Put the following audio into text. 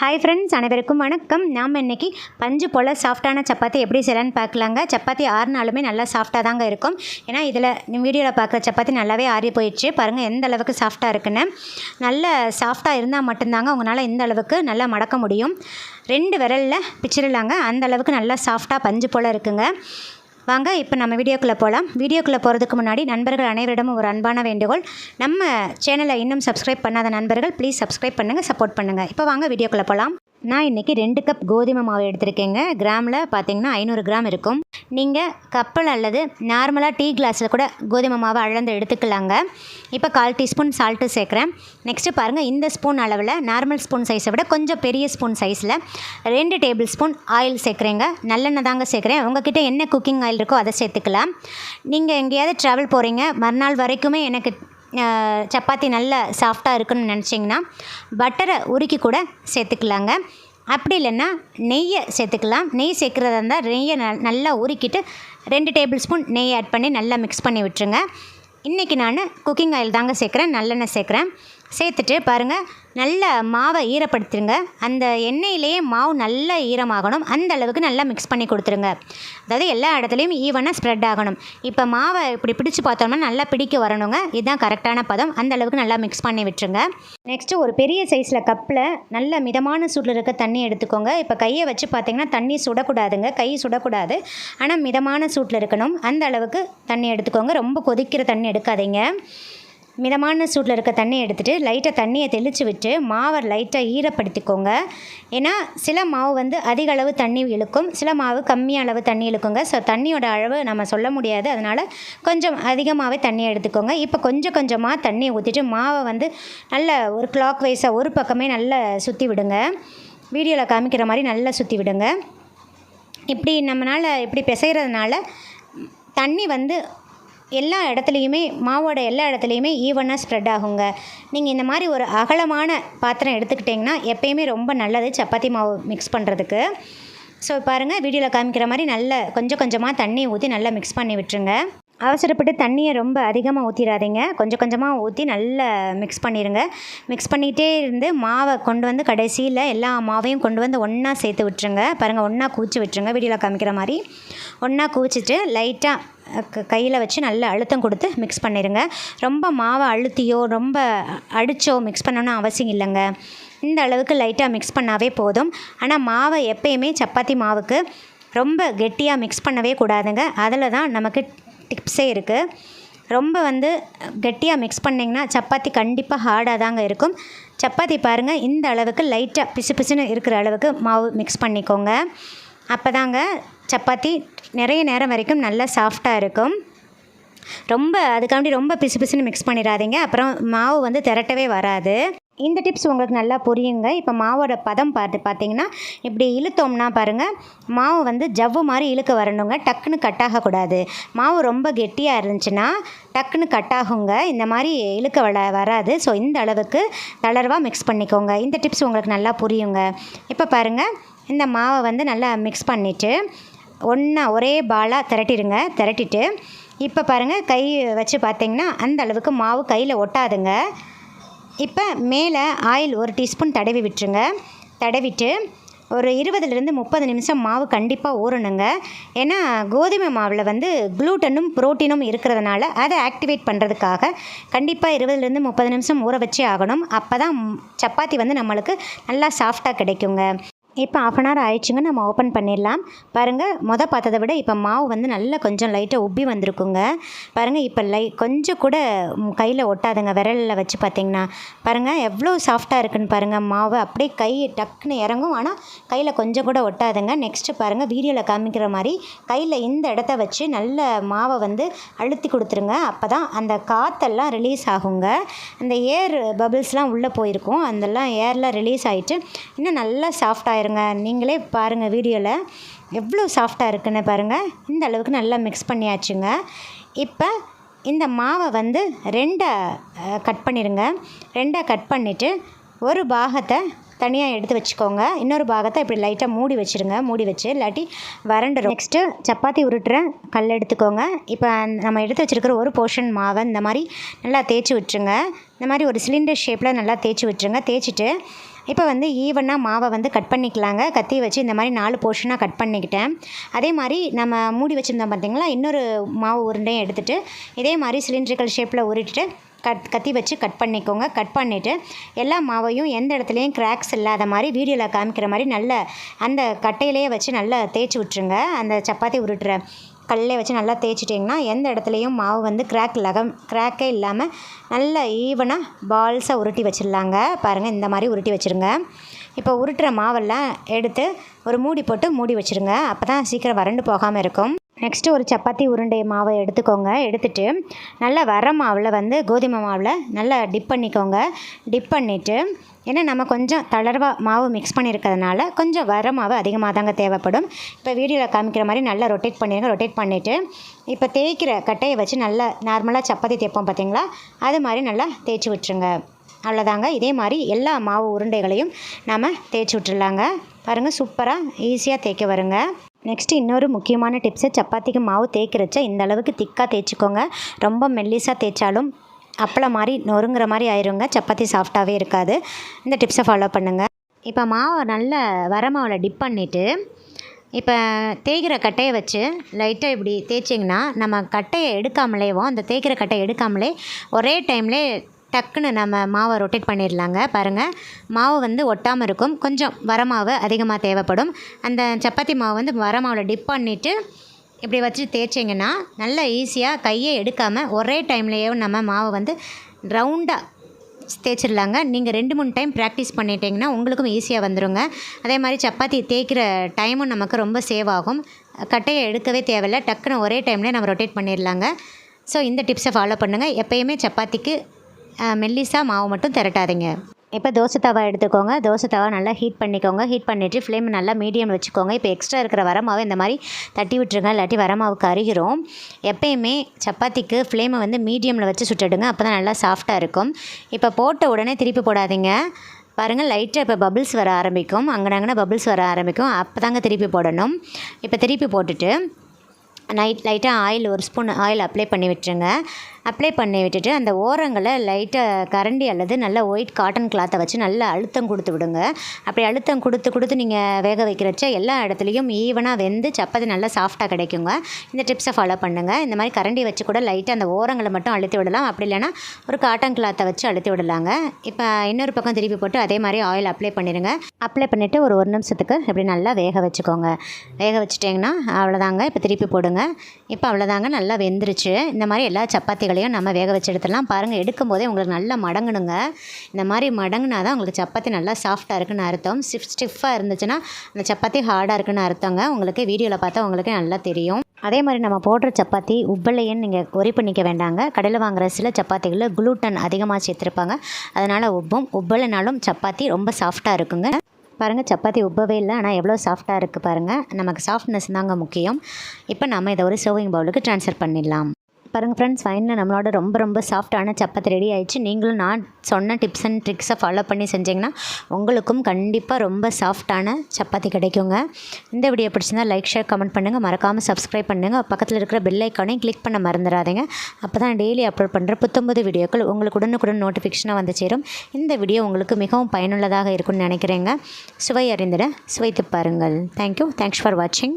Hi friends அனைவருக்கும் வணக்கம். நாம் இன்னைக்கு பஞ்சு போல் சாஃப்டான சப்பாத்தி எப்படி செய்யலான்னு பார்க்கலாங்க. சப்பாத்தி ஆறுனாலுமே நல்லா சாஃப்டாக தாங்க இருக்கும். ஏன்னா இதில் வீடியோவில் பார்க்குற சப்பாத்தி நல்லாவே ஆறி போயிடுச்சு. பாருங்கள் எந்த அளவுக்கு சாஃப்டாக இருக்குன்னு. நல்ல சாஃப்டாக இருந்தால் மட்டும்தாங்க உங்களால் இந்த அளவுக்கு நல்லா மடக்க முடியும். ரெண்டு விரலில் பிச்சிடலாங்க அந்த அளவுக்கு நல்லா சாஃப்டாக பஞ்சு போல் இருக்குங்க. வாங்க இப்போ நம்ம வீடியோக்குள்ளே போகலாம் வீடியோக்குள்ளே போகிறதுக்கு முன்னாடி நண்பர்கள் அனைவரிடமும் ஒரு அன்பான வேண்டுகோள். நம்ம சேனலை இன்னும் சப்ஸ்கிரைப் பண்ணாத நண்பர்கள் ப்ளீஸ் சப்ஸ்கிரைப் பண்ணுங்கள் சப்போர்ட் பண்ணுங்கள் இப்போ வாங்க வீடியோக்குள்ளே போகலாம் நான் இன்றைக்கி ரெண்டு கப் கோதுமை மாவு எடுத்திருக்கேங்க. கிராமில் பார்த்தீங்கன்னா ஐநூறு கிராம் இருக்கும். நீங்கள் கப்பல் அல்லது நார்மலாக டீ கிளாஸில் கூட கோதுமை மாவை அளந்து எடுத்துக்கலாங்க. இப்போ கால் டீஸ்பூன் சால்ட்டு சேர்க்குறேன். நெக்ஸ்ட்டு பாருங்கள் இந்த ஸ்பூன் அளவில் நார்மல் ஸ்பூன் சைஸை விட கொஞ்சம் பெரிய ஸ்பூன் சைஸில் ரெண்டு டேபிள் ஸ்பூன் ஆயில் சேர்க்குறேங்க. நல்லெண்ணெய் தாங்க சேர்க்குறேன். உங்ககிட்ட என்ன குக்கிங் ஆயில் இருக்கோ அதை சேர்த்துக்கலாம். நீங்கள் எங்கேயாவது ட்ராவல் போகிறீங்க மறுநாள் வரைக்குமே எனக்கு சப்பாத்தி நல்ல சாஃப்டாக இருக்குன்னு நினச்சிங்கன்னா பட்டரை உருக்கி கூட சேர்த்துக்கலாங்க. அப்படி இல்லைன்னா நெய்யை சேர்த்துக்கலாம். நெய் சேர்க்குறதா இருந்தால் நெய்யை ந நல்லா உருக்கிட்டு ரெண்டு டேபிள் ஸ்பூன் நெய் ஆட் பண்ணி நல்லா மிக்ஸ் பண்ணி விட்டுருங்க. இன்றைக்கி நான் குக்கிங் ஆயில் தாங்க சேர்க்குறேன் நல்லெண்ணெய் சேர்க்குறேன். சேர்த்துட்டு பாருங்கள் நல்ல மாவை ஈரப்படுத்திடுங்க அந்த எண்ணெயிலேயே மாவு நல்லா ஈரமாகணும். அந்த அளவுக்கு நல்லா மிக்ஸ் பண்ணி கொடுத்துருங்க. அதாவது எல்லா இடத்துலையும் ஈவனாக ஸ்ப்ரெட் ஆகணும். இப்போ மாவை இப்படி பிடிச்சு பார்த்தோம்னா நல்லா பிடிக்க வரணுங்க. இதுதான் கரெக்டான பதம். அந்த அளவுக்கு நல்லா மிக்ஸ் பண்ணி விட்டுருங்க. நெக்ஸ்ட்டு ஒரு பெரிய சைஸில் கப்பில் நல்ல மிதமான சூட்டில் இருக்க தண்ணி எடுத்துக்கோங்க. இப்போ கையை வச்சு பார்த்தீங்கன்னா தண்ணி சுடக்கூடாதுங்க. கை சுடக்கூடாது. ஆனால் மிதமான சூட்டில் இருக்கணும். அந்த அளவுக்கு தண்ணி எடுத்துக்கோங்க. ரொம்ப கொதிக்கிற தண்ணி எடுக்காதீங்க. மிதமான சூட்டில் இருக்க தண்ணியை எடுத்துகிட்டு லைட்டாக தண்ணியை தெளித்து விட்டு மாவை லைட்டாக ஈரப்படுத்திக்கோங்க. ஏன்னா சில மாவு வந்து அதிக அளவு தண்ணி இழுக்கும் சில மாவு கம்மி அளவு தண்ணி இழுக்குங்க. ஸோ தண்ணியோட அளவு நம்ம சொல்ல முடியாது. அதனால் கொஞ்சம் அதிகமாகவே தண்ணி எடுத்துக்கோங்க. இப்போ கொஞ்சம் கொஞ்சமாக தண்ணியை ஊற்றிட்டு மாவை வந்து நல்ல ஒரு கிளாக் வைஸாக ஒரு பக்கமே நல்லா சுற்றி விடுங்க. வீடியோவில் காமிக்கிற மாதிரி நல்லா சுற்றி விடுங்க. இப்படி நம்மளால் இப்படி பிசைகிறதுனால தண்ணி வந்து எல்லா இடத்துலையுமே மாவோட எல்லா இடத்துலையுமே ஈவனாக ஸ்ப்ரெட் ஆகுங்க. நீங்கள் இந்த மாதிரி ஒரு அகலமான பாத்திரம் எடுத்துக்கிட்டிங்கன்னா எப்பயுமே ரொம்ப நல்லது சப்பாத்தி மாவு மிக்ஸ் பண்ணுறதுக்கு ஸோ பாருங்கள் வீடியோவில் காமிக்கிற மாதிரி நல்ல கொஞ்சம் கொஞ்சமாக தண்ணி ஊற்றி நல்லா மிக்ஸ் பண்ணி விட்டுருங்க. அவசரப்பட்டு தண்ணியை ரொம்ப அதிகமாக ஊற்றிடாதீங்க கொஞ்சம் கொஞ்சமாக ஊற்றி நல்லா மிக்ஸ் பண்ணிடுங்க மிக்ஸ் பண்ணிகிட்டே இருந்து மாவை கொண்டு வந்து கடைசியில் எல்லா மாவையும் கொண்டு வந்து ஒன்றா சேர்த்து விட்டுருங்க. பாருங்கள் ஒன்றா கூச்சி விட்டுருங்க. வீடியோவில் காமிக்கிற மாதிரி. ஒன்றா கூச்சிட்டு லைட்டாக கையில் வச்சு நல்லா அழுத்தம் கொடுத்து மிக்ஸ் பண்ணிடுங்க ரொம்ப மாவை அழுத்தியோ ரொம்ப அடித்தோ மிக்ஸ் பண்ணணும் அவசியம் இல்லைங்க. இந்த அளவுக்கு லைட்டாக மிக்ஸ் பண்ணாவே போதும். ஆனால் மாவை எப்பயுமே சப்பாத்தி மாவுக்கு ரொம்ப கெட்டியாக மிக்ஸ் பண்ணவே கூடாதுங்க. அதில் தான் நமக்கு டிப்ஸே இருக்குது ரொம்ப வந்து கெட்டியாக மிக்ஸ் பண்ணிங்கன்னா சப்பாத்தி கண்டிப்பாக ஹார்டாக தாங்க இருக்கும். சப்பாத்தி பாருங்கள் இந்த அளவுக்கு லைட்டாக பிசு பிசுன்னு இருக்கிற அளவுக்கு மாவு மிக்ஸ் பண்ணிக்கோங்க. அப்போ தாங்க சப்பாத்தி நிறைய நேரம் வரைக்கும் நல்லா சாஃப்டாக இருக்கும். ரொம்ப அதுக்காண்டி ரொம்ப பிசு பிசுன்னு மிக்ஸ் பண்ணிடாதீங்க. அப்புறம் மாவு வந்து திரட்டவே வராது. இந்த டிப்ஸ் உங்களுக்கு நல்லா புரியுங்க. இப்போ மாவோட பதம் பார்த்து பார்த்தீங்கன்னா இப்படி இழுத்தோம்னா பாருங்கள் மாவு வந்து ஜவ்வு மாதிரி இழுக்க வரணுங்க. டக்குன்னு கட் ஆகக்கூடாது. மாவு ரொம்ப கெட்டியாக இருந்துச்சுன்னா டக்குன்னு கட் ஆகுங்க. இந்த மாதிரி இழுக்க வர வராது. ஸோ இந்த அளவுக்கு தளர்வாக மிக்ஸ் பண்ணிக்கோங்க. இந்த டிப்ஸ் உங்களுக்கு நல்லா புரியுங்க. இப்போ பாருங்கள் இந்த மாவை வந்து நல்லா மிக்ஸ் பண்ணிவிட்டு ஒன்றா ஒரே பாலாக திரட்டிடுங்க. திரட்டிட்டு இப்போ பாருங்கள் கை வச்சு பார்த்தீங்கன்னா அந்த அளவுக்கு மாவு கையில் ஒட்டாதுங்க. இப்போ மேலே ஆயில் ஒரு டீஸ்பூன் தடவி விட்டுருங்க. தடவிட்டு ஒரு இருபதுலேருந்து முப்பது நிமிஷம் மாவு கண்டிப்பாக ஊறணுங்க. ஏன்னா கோதுமை மாவில் வந்து குளூட்டனும் புரோட்டீனும் இருக்கிறதுனால அதை ஆக்டிவேட் பண்ணுறதுக்காக கண்டிப்பாக இருபதுலேருந்து முப்பது நிமிஷம் ஊற வச்சே ஆகணும். அப்போ தான் சப்பாத்தி வந்து நம்மளுக்கு நல்லா சாஃப்டாக கிடைக்குங்க. இப்போ ஆஃப் அன் ஹவர் ஆயிடுச்சுங்க நம்ம ஓப்பன் பண்ணிடலாம். பாருங்கள் மொதல் பார்த்ததை விட இப்போ மாவு வந்து நல்லா கொஞ்சம் லைட்டாக உப்பி வந்திருக்குங்க. பாருங்கள் இப்போ லை கொஞ்சம் கூட கையில் ஒட்டாதுங்க விரலில் வச்சு பார்த்தீங்கன்னா. பாருங்கள் எவ்வளோ சாஃப்டாக இருக்குன்னு பாருங்கள் மாவு அப்படியே கை டக்குன்னு இறங்கும். ஆனால் கையில் கொஞ்சம் கூட ஒட்டாதுங்க. நெக்ஸ்ட்டு பாருங்கள் வீடியோவில் காமிக்கிற மாதிரி கையில் இந்த இடத்த வச்சு நல்ல மாவை வந்து அழுத்தி கொடுத்துருங்க. அப்போ தான் அந்த காற்றெல்லாம் ரிலீஸ் ஆகுங்க. அந்த ஏர் பபிள்ஸ்லாம் உள்ளே போயிருக்கும். அதெல்லாம் ஏர்லாம் ரிலீஸ் ஆகிட்டு இன்னும் நல்லா சாஃப்டாக ஆயிருங்க நீங்களே பாருங்கள் வீடியோவில் எவ்வளோ சாஃப்டாக இருக்குன்னு பாருங்கள் இந்த அளவுக்கு நல்லா மிக்ஸ் பண்ணியாச்சுங்க. இப்போ இந்த மாவை வந்து ரெண்டாக கட் பண்ணிடுங்க ரெண்டாக கட் பண்ணிவிட்டு ஒரு பாகத்தை தனியாக எடுத்து வச்சுக்கோங்க. இன்னொரு பாகத்தை இப்படி லைட்டாக மூடி வச்சுருங்க. மூடி வச்சு இல்லாட்டி வறண்டுடும் நெக்ஸ்ட்டு சப்பாத்தி உருட்டுற கல் எடுத்துக்கோங்க. இப்போ நம்ம எடுத்து வச்சுருக்கிற ஒரு போர்ஷன் மாவை இந்த மாதிரி நல்லா தேய்ச்சி விட்டுருங்க. இந்த மாதிரி ஒரு சிலிண்டர் ஷேப்பில் நல்லா தேய்ச்சி விட்டுருங்க. தேய்ச்சிட்டு இப்போ வந்து ஈவனாக மாவை வந்து கட் பண்ணிக்கலாங்க. கத்தி வச்சு இந்த மாதிரி நாலு போர்ஷனாக கட் பண்ணிக்கிட்டேன். அதே மாதிரி நம்ம மூடி வச்சுருந்தோம் பார்த்திங்களா இன்னொரு மாவு உருண்டையும் எடுத்துகிட்டு இதே மாதிரி சிலிண்ட்ரிக்கல் ஷேப்பில் உருட்டிட்டு கட் கத்தி வச்சு கட் பண்ணிக்கோங்க. கட் பண்ணிவிட்டு எல்லா மாவையும் எந்த இடத்துலையும் கிராக்ஸ் இல்லாத மாதிரி வீடியோவில் காமிக்கிற மாதிரி நல்ல அந்த கட்டையிலேயே வச்சு நல்லா தேய்ச்சி விட்ருங்க அந்த சப்பாத்தி உருட்டுற கல்லை வச்சு நல்லா தேய்ச்சிட்டிங்கன்னா எந்த இடத்துலையும் மாவு வந்து கிராக் லகம் கிராக்கே இல்லாமல் நல்லா ஈவனாக பால்ஸாக உருட்டி வச்சிடலாங்க. பாருங்கள் இந்த மாதிரி உருட்டி வச்சுருங்க. இப்போ உருட்டுற மாவெல்லாம் எடுத்து ஒரு மூடி போட்டு மூடி வச்சுருங்க. அப்போ தான் சீக்கிரம் வறண்டு போகாமல் இருக்கும். நெக்ஸ்ட்டு ஒரு சப்பாத்தி உருண்டை மாவை எடுத்துக்கோங்க. எடுத்துட்டு நல்லா வர மாவில் வந்து கோதுமை மாவில் நல்லா டிப் பண்ணிக்கோங்க. டிப் பண்ணிவிட்டு ஏன்னா நம்ம கொஞ்சம் தளர்வாக மாவு மிக்ஸ் பண்ணியிருக்கிறதுனால கொஞ்சம் வர மாவு அதிகமாக தாங்க தேவைப்படும். இப்போ வீடியோவில் காமிக்கிற மாதிரி நல்லா ரொட்டேட் பண்ணிடுங்க ரொட்டேட் பண்ணிவிட்டு இப்போ தேய்க்கிற கட்டையை வச்சு நல்லா நார்மலாக சப்பாத்தி தேய்ப்போம் பார்த்தீங்களா அது மாதிரி நல்லா தேய்ச்சி விட்டுருங்க. அவ்வளோதாங்க இதே மாதிரி எல்லா மாவு உருண்டைகளையும் நாம் தேய்ச்சி விட்டுடலாங்க பாருங்கள் சூப்பராக ஈஸியாக தேய்க்க வருங்க. நெக்ஸ்ட்டு இன்னொரு முக்கியமான டிப்ஸு சப்பாத்திக்கு மாவு தேய்க்கிறச்ச இந்த அளவுக்கு திக்காக தேய்ச்சிக்கோங்க. ரொம்ப மெல்லிஸாக தேய்ச்சாலும் அப்பளம் மாதிரி நொறுங்குற மாதிரி ஆயிருங்க. சப்பாத்தி சாஃப்டாகவே இருக்காது. இந்த டிப்ஸை ஃபாலோ பண்ணுங்கள் இப்போ மாவை நல்ல வர மாவில் டிப் பண்ணிவிட்டு இப்போ தேய்க்கிற கட்டையை வச்சு லைட்டாக இப்படி தேய்ச்சிங்கன்னா நம்ம கட்டையை எடுக்காமலேவோ அந்த தேய்க்கிற கட்டையை எடுக்காமலே ஒரே டைம்லே டக்குன்னு நம்ம மாவை ரொட்டேட் பண்ணிடலாங்க. பாருங்கள் மாவு வந்து ஒட்டாமல் இருக்கும். கொஞ்சம் வர மாவு அதிகமாக தேவைப்படும். அந்த சப்பாத்தி மாவு வந்து வர மாவில் டிப் பண்ணிவிட்டு இப்படி வச்சு தேய்ச்சிங்கன்னா நல்லா ஈஸியாக கையை எடுக்காமல் ஒரே டைம்லேயே நம்ம மாவை வந்து ரவுண்டாக தேய்ச்சிடலாங்க. நீங்கள் ரெண்டு மூணு டைம் ப்ராக்டிஸ் பண்ணிட்டீங்கன்னா உங்களுக்கும் ஈஸியாக வந்துடுங்க அதே மாதிரி சப்பாத்தி தேய்க்கிற டைமும் நமக்கு ரொம்ப சேவ் ஆகும். கட்டையை எடுக்கவே தேவையில்ல. டக்குன்னு ஒரே டைம்லேயே நம்ம ரொட்டேட் பண்ணிடலாங்க. ஸோ இந்த டிப்ஸை ஃபாலோ பண்ணுங்கள் எப்போயுமே சப்பாத்திக்கு மெல்லிஸாக மாவு மட்டும் திரட்டாதீங்க. இப்போ தோசை தவா எடுத்துக்கோங்க. தோசை தவா நல்லா ஹீட் பண்ணிக்கோங்க. ஹீட் பண்ணிவிட்டு ஃப்ளேம் நல்லா மீடியம் வச்சுக்கோங்க. இப்போ எக்ஸ்ட்ரா இருக்கிற வரமாவை இந்த மாதிரி தட்டி விட்டுருங்க. இல்லாட்டி வரமாவுக்கு அருகிறோம் எப்பயுமே சப்பாத்திக்கு ஃப்ளேமை வந்து மீடியமில் வச்சு சுட்டுடுங்க அப்போ தான் நல்லா சாஃப்டாக இருக்கும். இப்போ போட்ட உடனே திருப்பி போடாதீங்க. பாருங்கள் லைட்டாக இப்போ பபிள்ஸ் வர ஆரம்பிக்கும். அங்கனங்கன்னா பபிள்ஸ் வர ஆரம்பிக்கும். அப்போ தாங்க திருப்பி போடணும். இப்போ திருப்பி போட்டுட்டு நைட் லைட்டாக ஆயில் ஒரு ஸ்பூன் ஆயில் அப்ளை பண்ணி விட்டுருங்க. அப்ளை பண்ணி விட்டுட்டு அந்த ஓரங்களை லைட்டாக கரண்டி அல்லது நல்ல ஒயிட் காட்டன் கிளாத்தை வச்சு நல்லா அழுத்தம் கொடுத்து விடுங்க. அப்படி அழுத்தம் கொடுத்து கொடுத்து நீங்கள் வேக வைக்கிறச்ச எல்லா இடத்துலையும் ஈவனாக வெந்து சப்பாத்தி நல்லா சாஃப்டாக கிடைக்குங்க. இந்த டிப்ஸை ஃபாலோ பண்ணுங்கள் இந்த மாதிரி கரண்டி வச்சு கூட லைட்டாக அந்த ஓரங்களை மட்டும் அழுத்தி விடலாம். அப்படி இல்லைன்னா ஒரு காட்டன் கிளாத்தை வச்சு அழுத்தி விடலாங்க. இப்போ இன்னொரு பக்கம் திருப்பி போட்டு அதே மாதிரி ஆயில் அப்ளை பண்ணிடுங்க அப்ளை பண்ணிவிட்டு ஒரு ஒரு நிமிஷத்துக்கு இப்படி நல்லா வேக வச்சுக்கோங்க. வேக வச்சுட்டிங்கன்னா அவ்வளோதாங்க இப்போ திருப்பி போடுங்க. இப்போ அவ்வளோதாங்க நல்லா வெந்துருச்சு. இந்த மாதிரி எல்லா சப்பாத்தி சப்பாத்திகளையும் நம்ம வேக வச்சு எடுத்துடலாம். பாருங்கள் எடுக்கும் போதே உங்களுக்கு நல்லா மடங்கணுங்க. இந்த மாதிரி மடங்குனா தான் உங்களுக்கு சப்பாத்தி நல்லா சாஃப்டாக இருக்குன்னு அர்த்தம். ஸ்டிஃப் ஸ்டிஃபாக இருந்துச்சுன்னா அந்த சப்பாத்தி ஹார்டாக இருக்குன்னு அர்த்தங்க. உங்களுக்கு வீடியோவில் பார்த்தா உங்களுக்கு நல்லா தெரியும். அதே மாதிரி நம்ம போடுற சப்பாத்தி உப்பிலையன்னு நீங்கள் ஒரி பண்ணிக்க வேண்டாங்க. கடையில் வாங்குற சில சப்பாத்திகளில் குளூட்டன் அதிகமாக சேர்த்துருப்பாங்க. அதனால் உப்பும் உப்பிலைனாலும் சப்பாத்தி ரொம்ப சாஃப்டாக இருக்குங்க. பாருங்கள் சப்பாத்தி உப்பவே இல்லை ஆனால் எவ்வளோ சாஃப்டாக இருக்குது பாருங்கள் நமக்கு சாஃப்ட்னஸ் தாங்க முக்கியம். இப்போ நம்ம இதை ஒரு சர்விங் பவுலுக்கு ட்ரான்ஸ்ஃபர் பண்ணிடலாம். பாருங்கள் ஃப்ரெண்ட்ஸ் ஃபைனில் நம்மளோட ரொம்ப ரொம்ப சாஃப்டான சப்பாத்தி ரெடி ஆயிடுச்சு. நீங்களும் நான் சொன்ன டிப்ஸ் அண்ட் ட்ரிக்ஸை ஃபாலோ பண்ணி செஞ்சிங்கன்னா உங்களுக்கும் கண்டிப்பாக ரொம்ப சாஃப்டான சப்பாத்தி கிடைக்குங்க. இந்த வீடியோ பிடிச்சிருந்தா லைக் ஷேர் கமெண்ட் பண்ணுங்கள் மறக்காமல் சப்ஸ்கிரைப் பண்ணுங்கள் பக்கத்தில் இருக்கிற பெல் ஐக்கானையும் கிளிக் பண்ண மறந்துடாதீங்க. அப்போ தான் டெய்லி அப்லோட் பண்ணுற புத்தம்பது வீடியோக்கள் உங்களுக்கு உடனுக்குடன் நோட்டிஃபிகேஷனாக வந்து சேரும். இந்த வீடியோ உங்களுக்கு மிகவும் பயனுள்ளதாக இருக்கும்னு நினைக்கிறேங்க. சுவை அறிந்திட சுவைத்து பாருங்கள். தேங்க்யூ தேங்க்ஸ் ஃபார் வாட்சிங்